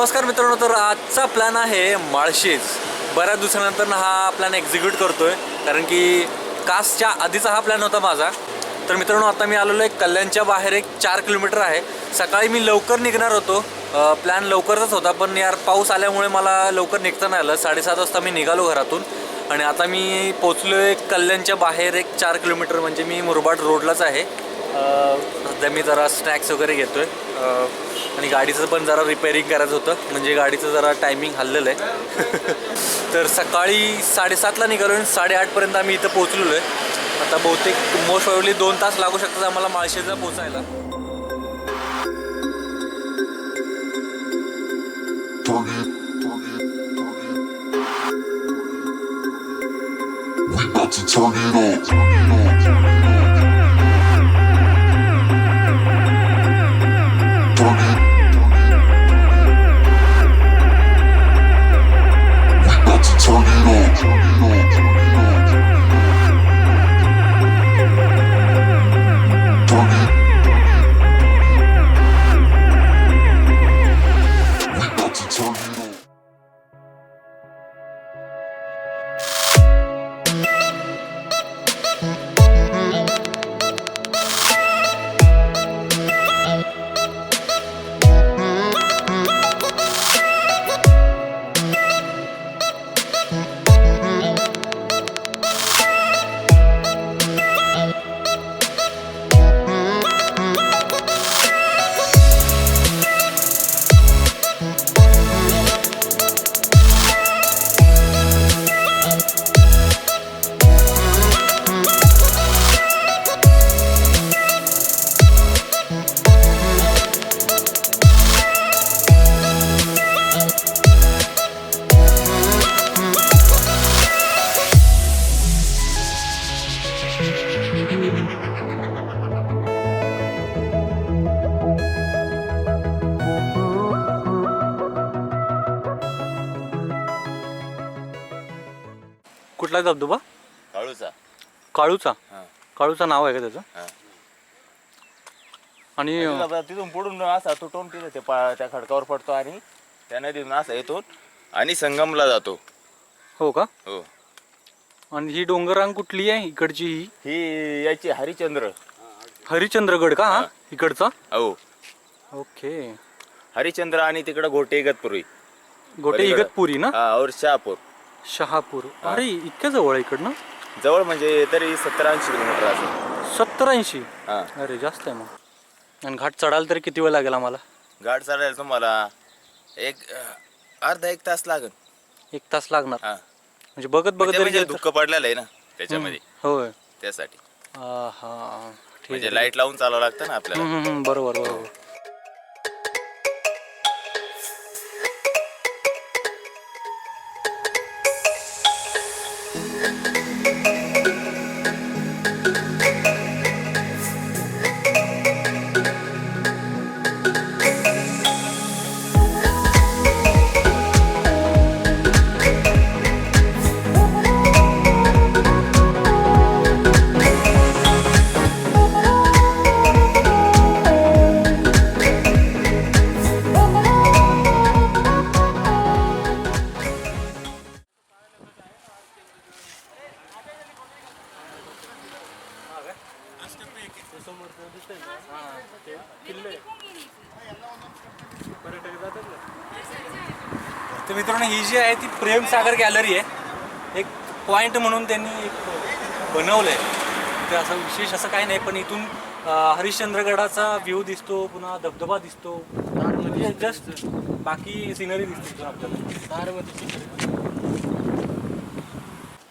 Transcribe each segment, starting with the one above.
नमस्कार मित्रांनो तर आजचा प्लॅन आहे माळशेज. बऱ्याच दिवसानंतर हा प्लॅन एक्झिक्यूट करतोय कारण की कासच्या आधीचा हा प्लॅन होता माझा. तर मित्रांनो आता मी आलेलो आहे कल्याणच्या बाहेर एक चार किलोमीटर आहे. सकाळी मी लवकर निघणार होतो. प्लॅन लवकरच होता पण यार पाऊस आल्यामुळे मला लवकर निघता नाही आलं. साडेसात वाजता मी निघालो घरातून. आणि आता मी पोचलो आहे कल्याणच्या बाहेर एक चार किलोमीटर. म्हणजे मी मुरबाड रोडलाच आहे. सध्या मी जरा स्नॅक्स वगैरे घेतो आहे आणि गाडीचं पण जरा रिपेअरिंग करायचं होतं म्हणजे गाडीचं जरा टायमिंग हल्लेलं आहे तर सकाळी साडेसातला निघालो आणि साडेआठपर्यंत आम्ही इथं पोहोचलेलो आहे आता बहुतेक मोस्ट प्रॉब्ली दोन तास लागू शकतात आम्हाला माळशेजला पोचायला Target. We about to turn it up. कुठला धबधबा? काळूचा. काळूचा? हा. काळूचा नाव आहे का त्याचं? हा. आणि अ, तिथं तिथून पुढून असा तुटून तिथे ते पा- त्या खडकावर पडतो आणि त्या नदीतून असा येतो आणि संगमला जातो. हो का? हो. आणि ही डोंगररांग कुठली आहे इकडची ही? ही याची हरिचंद्र हरिश्चंद्रगड का? हा? हा. इकडचा? हो. ओके. हरिचंद्र आणि तिकडं घोटे इगतपुरी. गोटे पलीकडं. इगतपुरी ना? हा और शहापूर. शहापूर. अरे इतक्या जवळ आहे इकडनं? जवळ म्हणजे तरी सत्तर ऐंशी किलोमीटर असेल. सत्तर ऐंशी हा. अरे जास्त आहे मग. आणि घाट चढायला तरी किती वेळ लागेल आम्हाला? गाड चढायला तुम्हाला एक अं, अर्धा एक तास लागेल. एक तास लागणार. हा. म्हणजे बघत बघत म्हणजे म्हणजे गेलं तर- दुःख पडलेलं आहे ना त्याच्यामध्ये. होय. त्यासाठी. हा हा ठीक म्हणजे लाइट लावून चालावं लागतं ना आपल्याला. हम्म, हम्म, हम्म, बरोबर बरोबर. आहे ती प्रेमसागर गॅलरी आहे. एक पॉईंट म्हणून त्यांनी एक बनवलं आहे ते असं विशेष असं काही नाही पण इथून हरिश्चंद्रगडाचा व्ह्यू दिसतो पुन्हा धबधबा दिसतो. म्हणजे जस्ट बाकी सिनरी दिसते इथून आपल्याला.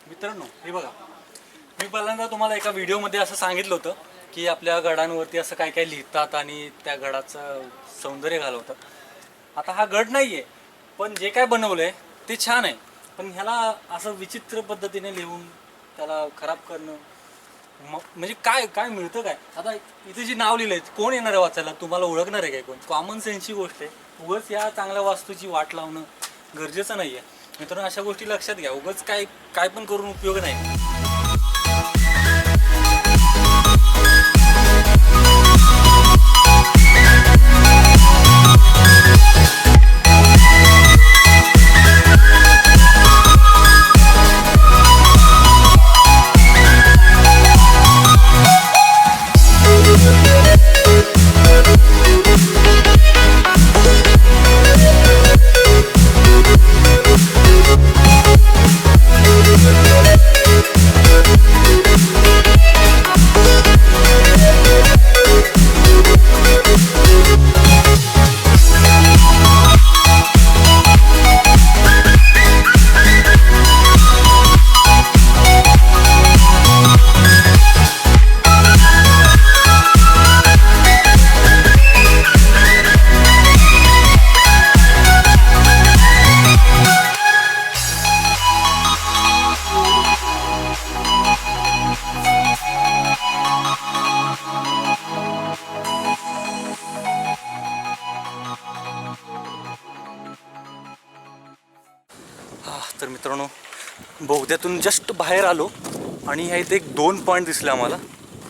मित्रांनो हे बघा. मी पहिल्यांदा तुम्हाला एका व्हिडिओमध्ये असं सांगितलं होतं की आपल्या गडांवरती असं काय काय लिहितात आणि त्या गडाचं सौंदर्य घालवतात. आता हा गड नाही आहे पण जे काय बनवलं आहे ते छान आहे. पण ह्याला असं विचित्र पद्धतीने लिहून त्याला खराब करणं मग म्हणजे काय काय मिळतं काय? आता इथे जी नाव लिहिलंय कोण येणार आहे वाचायला? तुम्हाला ओळखणार आहे काय कोण? कॉमन सेन्सची गोष्ट आहे. उगाच या चांगल्या वास्तूची वाट लावणं गरजेचं नाही आहे मित्रांनो अशा गोष्टी लक्षात घ्या. उगाच काय काय पण करून उपयोग नाही. मित्रांनो बोगद्यातून जस्ट बाहेर आलो आणि ह्या इथे एक दोन पॉईंट दिसले आम्हाला.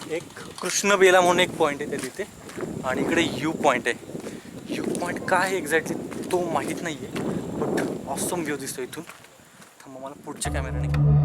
एक कृष्णबेला म्हणून एक पॉईंट आहे त्या तिथे आणि इकडे यू पॉईंट आहे. यू पॉईंट काय आहे एक्झॅक्टली तो माहीत नाही आहे बट ऑसम व्ह्यू दिसतो इथून. थांबा मला पुढच्या कॅमेऱ्याने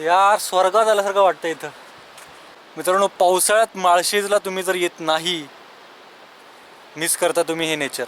यार स्वर्गात आल्यासारखं वाटतं इथं. मित्रांनो पावसाळ्यात माळशेजला तुम्ही जर येत नाही मिस करता तुम्ही हे नेचर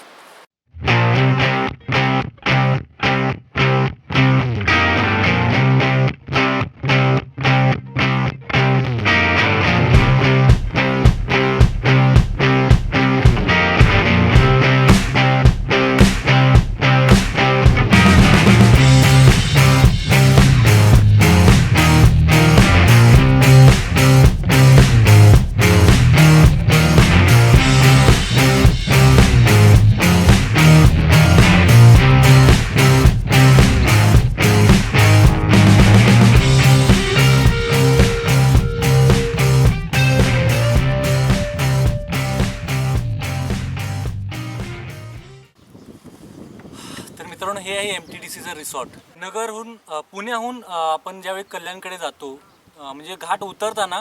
मित्रांनो हे आहे एम टी डी सीचं रिसॉर्ट नगरहून पुण्याहून आपण ज्यावेळी कल्याणकडे जातो म्हणजे घाट उतरताना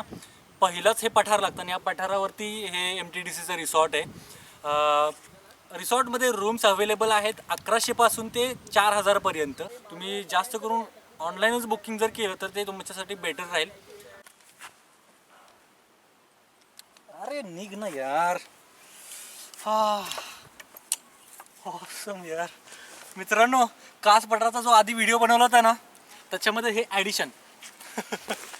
पहिलंच हे पठार लागतं आणि या पठारावरती हे एम टी डी सीचं रिसॉर्ट आहे. रिसॉर्टमध्ये रूम्स अवेलेबल आहेत अकराशेपासून ते चार हजारपर्यंत तुम्ही जास्त करून ऑनलाईनच बुकिंग जर केलं तर ते तुमच्यासाठी बेटर राहील. अरे निघ ना यार. हा यार. मित्रांनो कास पटराचा जो आधी व्हिडिओ बनवला होता ना त्याच्यामध्ये हे ॲडिशन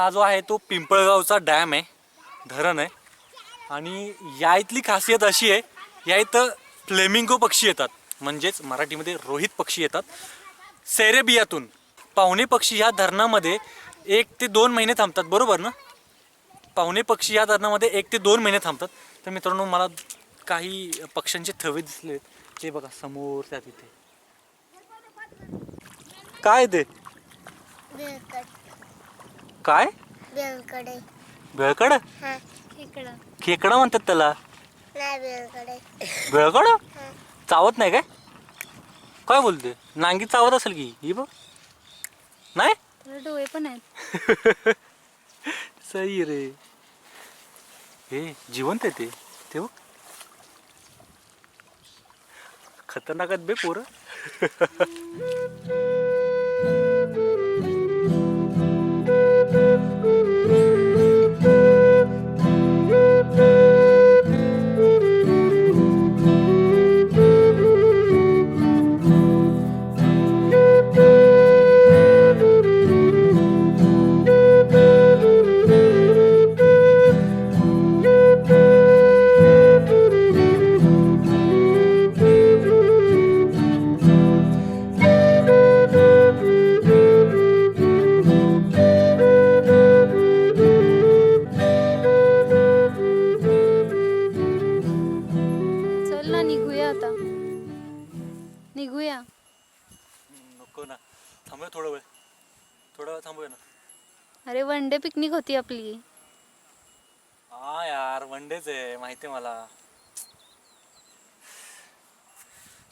हा जो आहे तो पिंपळगावचा डॅम आहे धरण आहे. आणि या इथली खासियत अशी आहे या इथं फ्लेमिंगो पक्षी येतात. म्हणजेच मराठीमध्ये रोहित पक्षी येतात. सेरेबियातून पाहुणे पक्षी ह्या धरणामध्ये एक ते दोन महिने थांबतात बरोबर ना? पाहुणे पक्षी या धरणामध्ये एक ते दोन महिने थांबतात. तर मित्रांनो मला काही पक्ष्यांचे थवे दिसले ते बघा समोर त्या तिथे. काय ते? काय? बेलकडे. बेळकड? हा इकडं खेकडा म्हणतात त्याला. नाही बेलकडे. बेळकड? हा. चावत नाही काय? काय बोलते? नांगी चावत असेल की? ही बघ. नाही? डोळे पण आहेत. सही रे. हे जिवंत आहे ते. ते बघ. खतरनाक आहेत बे पोरं. नको ना. थांबूया थोडा वेळ. थोडा वेळ थांबूया ना. अरे वन डे पिकनिक होती आपली. हा यार वन डेच आहे माहिती आहे मला.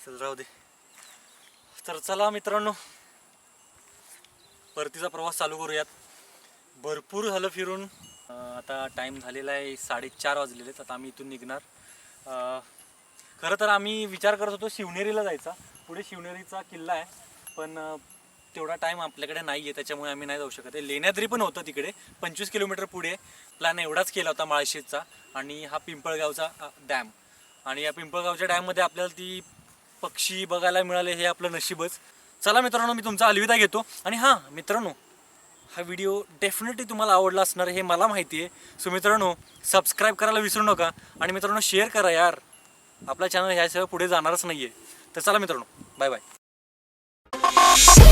चल राहू दे. तर चला मित्रांनो. परतीचा प्रवास चालू करूयात. भरपूर झालं फिरून. आता टाईम झालेला आहे साडेचार वाजलेले आहेत. आता आम्ही इथून निघणार. खरं तर आम्ही विचार करत होतो शिवनेरीला जायचा. पुढे शिवनेरीचा किल्ला आहे. पण अं, तेवढा टाईम आपल्याकडे नाही आहे त्याच्यामुळे आम्ही नाही जाऊ शकत. आहे लेण्याद्री पण होतं तिकडे. पंचवीस किलोमीटर पुढे प्लॅन एवढाच केला होता माळशेजचा आणि हा पिंपळगावचा डॅम आणि या पिंपळगावच्या डॅममध्ये आपल्याला ती पक्षी बघायला मिळाले हे आपलं नशीबच. चला मित्रांनो मी तुमचा अलविदा घेतो. आणि हां मित्रांनो हा व्हिडिओ डेफिनेटली तुम्हाला आवडला असणार हे मला माहिती आहे सो मित्रांनो सबस्क्राईब करायला विसरू नका. आणि मित्रांनो शेअर करा यार. आपला चॅनल ह्याशिवाय पुढे जाणारच नाही आहे तर चला मित्रांनो बाय बाय Yeah.